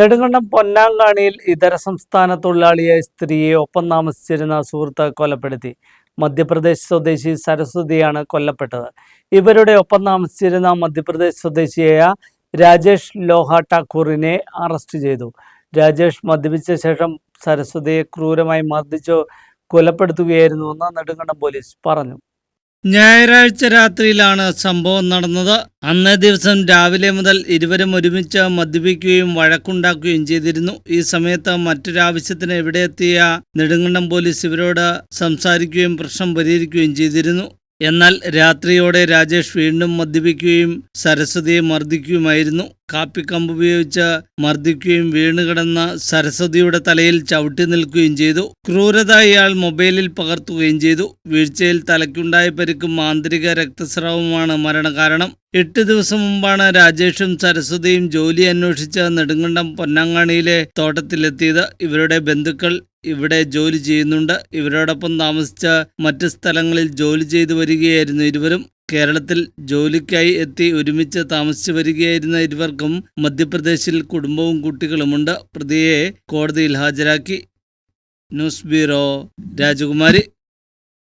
നെടുങ്കണ്ടം പൊന്നാങ്കാണിയിൽ ഇതര സംസ്ഥാന തൊഴിലാളിയായ സ്ത്രീയെ ഒപ്പം താമസിച്ചിരുന്ന സുഹൃത്ത് കൊലപ്പെടുത്തി. മധ്യപ്രദേശ് സ്വദേശി സരസ്വതിയാണ് കൊല്ലപ്പെട്ടത്. ഇവരുടെ ഒപ്പം താമസിച്ചിരുന്ന മധ്യപ്രദേശ് സ്വദേശിയായ രാജേഷ് ലോഹ ഠാക്കൂറിനെ അറസ്റ്റ് ചെയ്തു. രാജേഷ് മദ്യപിച്ച ശേഷം സരസ്വതിയെ ക്രൂരമായി മർദ്ദിച്ചു കൊലപ്പെടുത്തുകയായിരുന്നുവെന്ന് നെടുങ്കണ്ടം പോലീസ് പറഞ്ഞു. ഞായറാഴ്ച രാത്രിയിലാണ് സംഭവം നടന്നത്. അന്നേ ദിവസം രാവിലെ മുതൽ ഇരുവരും ഒരുമിച്ച് മദ്യപിക്കുകയും വഴക്കുണ്ടാക്കുകയും ചെയ്തിരുന്നു. ഈ സമയത്ത് മറ്റൊരാവശ്യത്തിന് ഇവിടെ എത്തിയ നെടുങ്കണ്ടം പോലീസ് ഇവരോട് സംസാരിക്കുകയും പ്രശ്നം പരിഹരിക്കുകയും ചെയ്തിരുന്നു. എന്നാൽ രാത്രിയോടെ രാജേഷ് വീണ്ടും മദ്യപിക്കുകയും സരസ്വതിയെ മർദ്ദിക്കുകയുമായിരുന്നു. കാപ്പിക്കമ്പ് ഉപയോഗിച്ച് മർദ്ദിക്കുകയും വീണുകിടന്ന സരസ്വതിയുടെ തലയിൽ ചവിട്ടി നിൽക്കുകയും ചെയ്തു. ക്രൂരത ഇയാൾ മൊബൈലിൽ പകർത്തുകയും ചെയ്തു. വീഴ്ചയിൽ തലയ്ക്കുണ്ടായ പരിക്കും ആന്തരിക രക്തസ്രാവമാണ് മരണകാരണം. എട്ട് ദിവസം മുമ്പാണ് രാജേഷും സരസ്വതിയും ജോലി അന്വേഷിച്ച് നെടുങ്കണ്ടം പൊന്നാങ്ങാണിയിലെ തോട്ടത്തിലെത്തിയത്. ഇവരുടെ ബന്ധുക്കൾ ഇവിടെ ജോലി ചെയ്യുന്നുണ്ട്. ഇവരോടൊപ്പം താമസിച്ച മറ്റ് സ്ഥലങ്ങളിൽ ജോലി ചെയ്തു വരികയായിരുന്നു ഇരുവരും. കേരളത്തിൽ ജോലിക്കായി എത്തി ഒരുമിച്ച് താമസിച്ചു വരികയായിരുന്ന ഇരുവർക്കും മധ്യപ്രദേശിൽ കുടുംബവും കുട്ടികളുമുണ്ട്. പ്രതിയെ കോടതിയിൽ ഹാജരാക്കി. ന്യൂസ് ബ്യൂറോ രാജകുമാരി.